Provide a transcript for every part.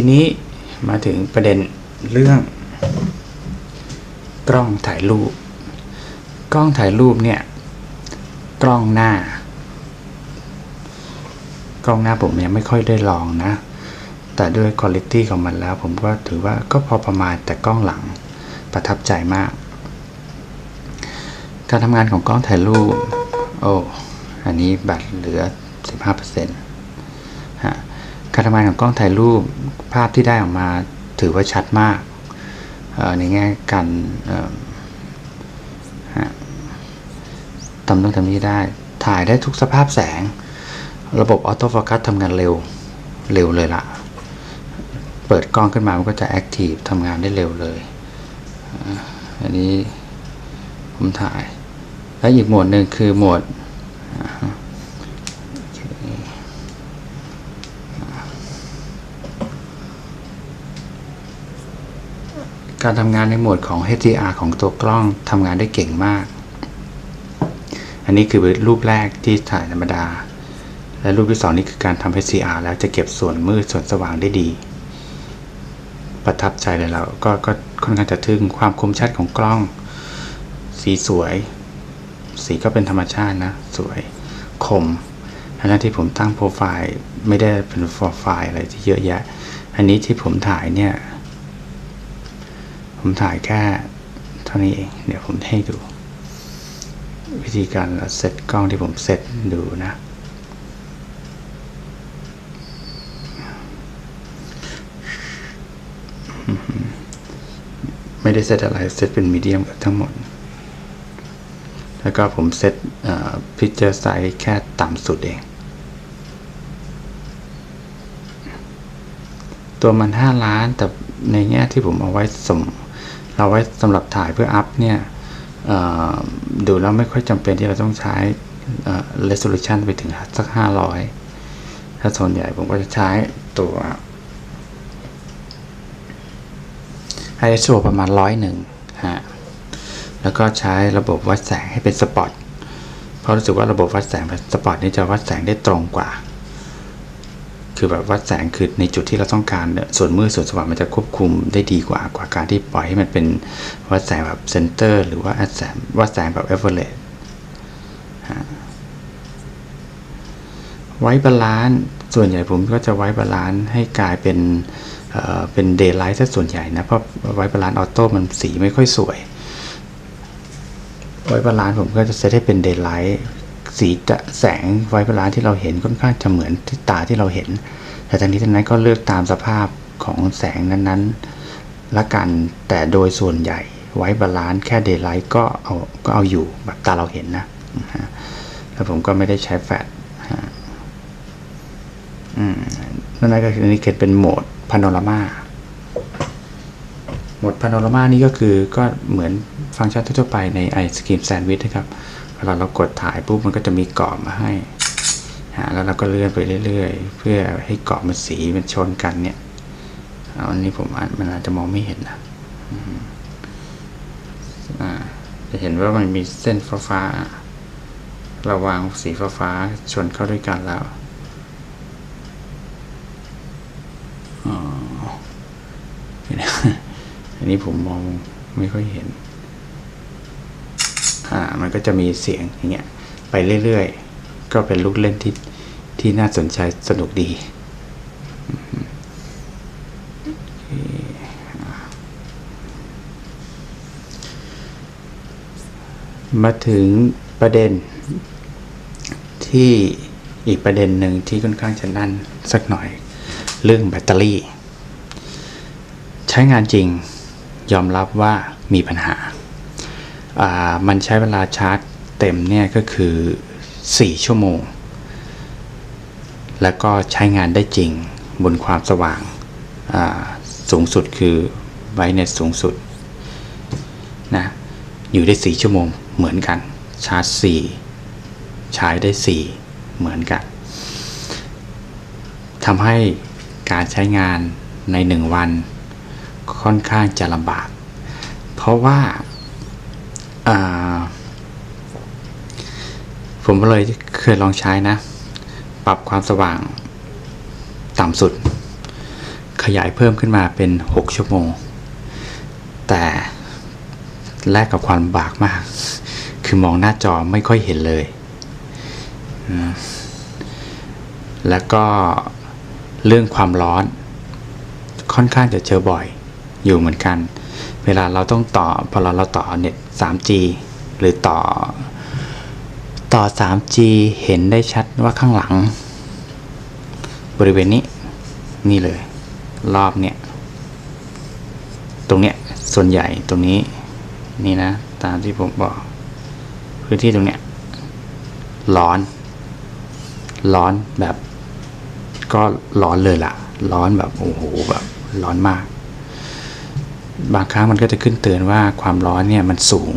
ทีนี้มาถึงประเด็นเรื่องกล้องถ่ายรูป กล้องถ่ายรูปเนี่ยกล้องหน้า กล้องหน้าผมยังไม่ค่อยได้ลองนะ แต่ด้วยคุณภาพของมันแล้ว ผมก็ถือว่าก็พอประมาณแต่กล้องหลังประทับใจมาก การทำงานของกล้องถ่ายรูป โอ้ อันนี้แบตเหลือ 15%ฮะ การทำงานของกล้องถ่ายรูปภาพที่ได้ออกมาถือว่าชัดมากในแง่การทำต้องทำนี้ได้ ถ่ายได้ทุกสภาพแสง ระบบออโต้โฟกัสทำงานเร็ว เร็วเลยล่ะ เปิดกล้องขึ้นมามันก็จะแอคทีฟทำงานได้เร็วเลย อันนี้ผมถ่าย แล้วอีกโหมดหนึ่งคือโหมด การทำงานในโหมดของ HDR ของตัวกล้องทำงานได้เก่งมาก อันนี้คือรูปแรกที่ถ่ายธรรมดา และรูปที่สองนี่คือการทำ HDR แล้วจะเก็บส่วนมืดส่วนสว่างได้ดี ประทับใจเลยเราก็ก็ค่อนข้างจะทึ่งความคมชัดของกล้อง สีสวย สีก็เป็นธรรมชาตินะ สวยคมอันนั้นที่ผมตั้งโปรไฟล์ไม่ได้เป็นโปรไฟล์อะไรที่เยอะแยะ อันนี้ที่ผมถ่ายเนี่ย ผมถ่ายแค่เท่านี้เอง เดี๋ยวผมให้ดู วิธีการเซตกล้องที่ผมเซตดูนะ ไม่ได้เซตอะไรเซตเป็นมีเดียมกับทั้งหมด แล้วก็ผมเซตพิเจอร์ไซส์แค่ต่ำสุดเองตัวมัน 5 ล้านแต่ในแง่ที่ผมเอาไว้สม เราไว้สำหรับถ่ายเพื่ออัพเนี่ยดูแล้วไม่ค่อยจำเป็นที่เราต้องใช้เอ่อ resolution ไปถึงสัก 500 ถ้าส่วนใหญ่ผมก็จะใช้ตัว ISO ประมาณร้อยหนึ่งฮะ แล้วก็ใช้ระบบวัดแสงให้เป็นสปอต เพราะรู้สึกว่าระบบวัดแสงสปอตนี่จะวัดแสงได้ตรงกว่า คือแบบวัดแสงคือในจุดที่เราต้องการเนี่ยส่วนมืดส่วนสว่างมันจะควบคุมได้ดีกว่ากว่าการที่ปล่อยให้มันเป็นวัดแสงแบบเซนเตอร์หรือว่าวัดแสงวัดแสงแบบเอเวอเรสไว้บาลานซ์ส่วนใหญ่ผมก็จะไว้บาลานซ์ให้กลายเป็นเอ่อเป็นเดย์ไลท์ซะส่วนใหญ่นะ เพราะไว้บาลานซ์ออโต้มันสีไม่ค่อยสวย ไว้บาลานซ์ผมก็จะเซตให้เป็นเดย์ไลท์ สีจะแสงไว้บาลานที่เราเห็นค่อนข้างจะเหมือนที่ตาที่เราเห็น แต่ทั้งนี้ทั้งนั้นก็เลือกตามสภาพของแสงนั้นๆละกันแต่โดยส่วนใหญ่ไว้บาลานซ์แค่เดย์ไลท์ก็เอาก็เอาอยู่แบบตาเราเห็นนะแล้วผมก็ไม่ได้ใช้แฟลชฮะอืมนั่นก็คืออันนี้เป็นโหมดพาโนรามาโหมดพาโนรามานี่ก็คือก็เหมือนฟังก์ชันทั่วไปใน ice cream sandwich นะครับ เวลาเรากดถ่ายปุ๊บมันก็จะมีกรอบมาให้ฮะแล้วเราก็เลื่อนไปเรื่อย ๆ เพื่อให้กรอบมันสีมันชนกันเนี่ยอันนี้ผมอ่านมันอาจจะมองไม่เห็นนะอ่าจะเห็นว่ามันมีเส้นฟ้าๆเราวางสีฟ้าๆชนเข้าด้วยกันแล้วอ๋ออันนี้ผมมองไม่ค่อยเห็น อ่ามันก็จะมีเสียงอย่างเงี้ยไปเรื่อยๆ ก็เป็นลูกเล่นที่ที่น่าสนใจสนุกดี มาถึงประเด็นที่อีกประเด็นหนึ่งที่ค่อนข้างจะนั่นสักหน่อยเรื่องแบตเตอรี่ ใช้งานจริงยอมรับว่ามีปัญหา มันใช้เวลาชาร์จเต็มเนี่ยก็คือ 4 ชั่วโมง แล้วก็ใช้งานได้จริงบนความสว่างาสูงสุดคือไบเนสสูงสุดนะอยู่ได้ 4 ชั่วโมงเหมือนกัน ชาร์จ 4 ใช้ได้ 4 เหมือนกันทำให้การใช้งานใน 1 วันค่อนข้างจะลำบาก เพราะว่า ผมก็เลยเคยลองใช้นะ ปรับความสว่าง ต่ำสุด ขยายเพิ่มขึ้นมาเป็น 6 ชั่วโมง แต่แลกกับความบากมาก คือมองหน้าจอไม่ค่อยเห็นเลย แล้วก็เรื่องความร้อน ค่อนข้างจะเจอบ่อยอยู่เหมือนกัน เวลาเราต้องต่อพอเราเราต่อเน็ต 3G หรือต่อ ต่อ 3G เห็นได้ชัดว่าข้างหลัง บริเวณนี้ นี่เลย รอบเนี่ย ตรงเนี้ย ส่วนใหญ่ตรงนี้ นี่นะ ตามที่ผมบอก พื้นที่ตรงเนี้ย ร้อน ร้อนแบบ ก็ร้อนเลยล่ะ ร้อนแบบ โอ้โห แบบ ร้อนมาก บางครั้งมันก็จะขึ้นเตือนว่าความร้อนเนี่ยมันสูง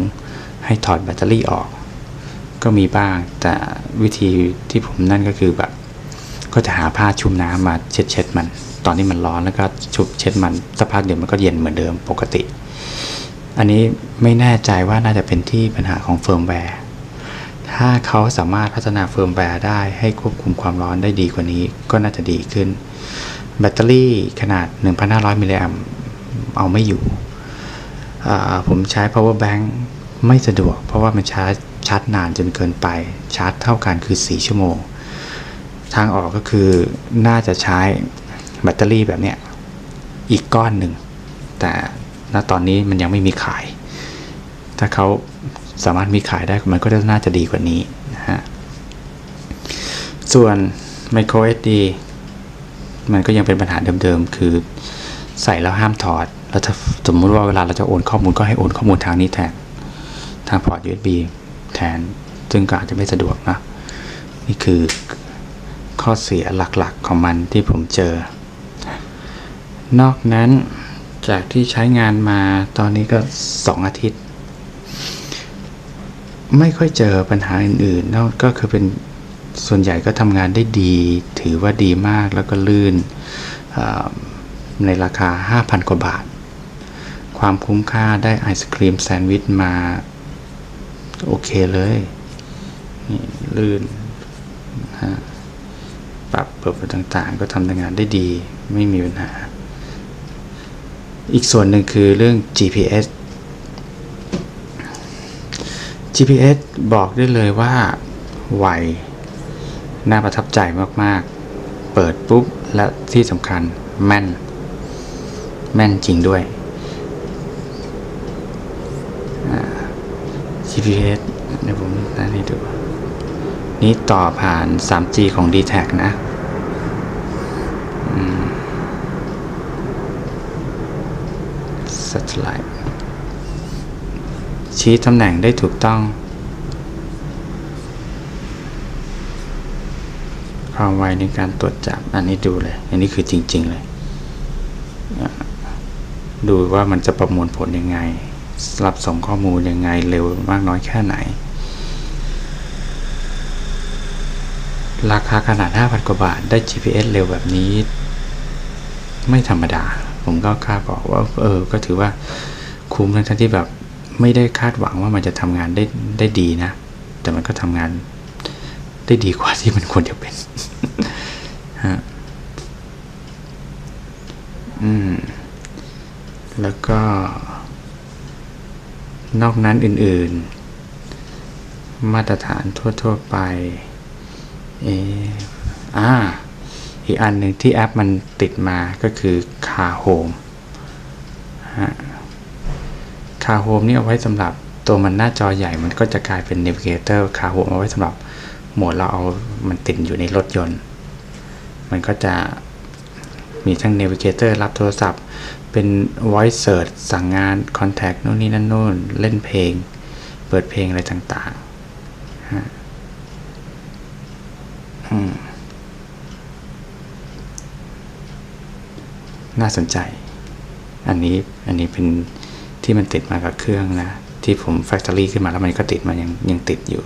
ให้ถอดแบตเตอรี่ออก ก็มีบ้างแต่วิธีที่ผมนั่นก็คือแบบก็จะหาผ้าชุบน้ำมาเช็ดเช็ดมัน ตอนนี้มันร้อนแล้วก็ชุบเช็ดมันสักพักเดี๋ยวมันก็เย็นเหมือนเดิมปกติ อันนี้ไม่แน่ใจว่าน่าจะเป็นที่ปัญหาของเฟิร์มแวร์ถ้าเขาสามารถพัฒนาเฟิร์มแวร์ได้ให้ควบคุมความร้อนได้ดีกว่านี้ ก็น่าจะดีขึ้น แบตเตอรี่ขนาด 1,500 มิลลิแอม เอาไม่อยู่ ผมใช้ power bank ไม่สะดวก เพราะว่ามันชาร์จชาร์จนานจนเกินไป ชาร์จเท่ากันคือ 4 ชั่วโมง ทางออกก็คือน่าจะใช้แบตเตอรี่แบบเนี้ยอีกก้อนหนึ่ง แต่ณตอนนี้มันยังไม่มีขาย ถ้าเขาสามารถมีขายได้มันก็น่าจะดีกว่านี้นะฮะ ส่วน micro SD มันก็ยังเป็นปัญหาเดิมๆ คือ ใส่แล้วห้ามถอดแล้วถ้าสมมุติว่าเวลาเราจะโอนข้อมูลก็ให้โอนข้อมูลทางนี้แทน ทางพอร์ต USB แทน ซึ่งก็อาจจะไม่สะดวกนะ นี่คือข้อเสียหลักๆของมันที่ผมเจอ นอกนั้นจากที่ใช้งานมาตอนนี้ก็ 2 อาทิตย์ ไม่ค่อยเจอปัญหาอื่นๆนอกก็คือเป็นส่วนใหญ่ก็ทำงานได้ดี ถือว่าดีมากแล้วก็ลื่นอ่า ในราคา 5,000 กว่าบาท ความคุ้มค่าได้ไอศครีมแซนด์วิชมา โอเคเลยนี่ลื่นฮะปรับเปิดต่างๆ ก็ทำงานได้ดีไม่มีปัญหา อีกส่วนหนึ่งคือเรื่อง GPS GPS บอกได้เลยว่าไวน่าประทับใจมาก ๆ เปิดปุ๊บ และที่สำคัญแม่น แม่นจริงด้วย GPS เดี๋ยวผมนั่นให้ดู นี่ต่อผ่าน 3G ของ d t แทนะอืม Satellite ชี้ตำแหน่งได้ถูกต้องความไวในการตรวจจับอันนี้ดูเลย อันนี้คือจริง ๆ เลย ดูว่ามันจะประมวลผลยังไง รับส่งข้อมูลยังไงเร็วมากน้อยแค่ไหน ราคาขนาด 5,000 กว่าบาทได้ GPS เร็วแบบนี้ ไม่ธรรมดา ผมก็คาดบอกว่า เออ ก็ถือว่าคุ้มทั้งที่แบบไม่ได้คาดหวังว่ามันจะทำงานได้ได้ดีนะ แต่มันก็ทำงานได้ดีกว่าที่มันควรจะเป็นฮะอืม แล้วก็ นอกนั้นอื่นๆ มาตรฐานทั่ว ๆ ไปเอออ่าอีกอันหนึ่งที่แอปมันติดมาก็คือคาโฮมฮะคาโฮมนี่เอาไว้สำหรับตัวมันหน้าจอใหญ่มันก็จะกลายเป็น Navigator คาโฮมเอาไว้สำหรับโหมดเราเอามันติดอยู่ในรถยนต์ มันก็จะมีทั้ง Navigator รับโทรศัพท์ เป็น Voice Search สั่งงาน Contact โน่นนี่นั่นโน่น เล่นเพลง เปิดเพลงอะไรต่างๆฮะน่าสนใจ อันนี้ อันนี้เป็นที่มันติดมากับเครื่องนะ ที่ผม Factory ขึ้นมาแล้วมันก็ติดมายังยังติดอยู่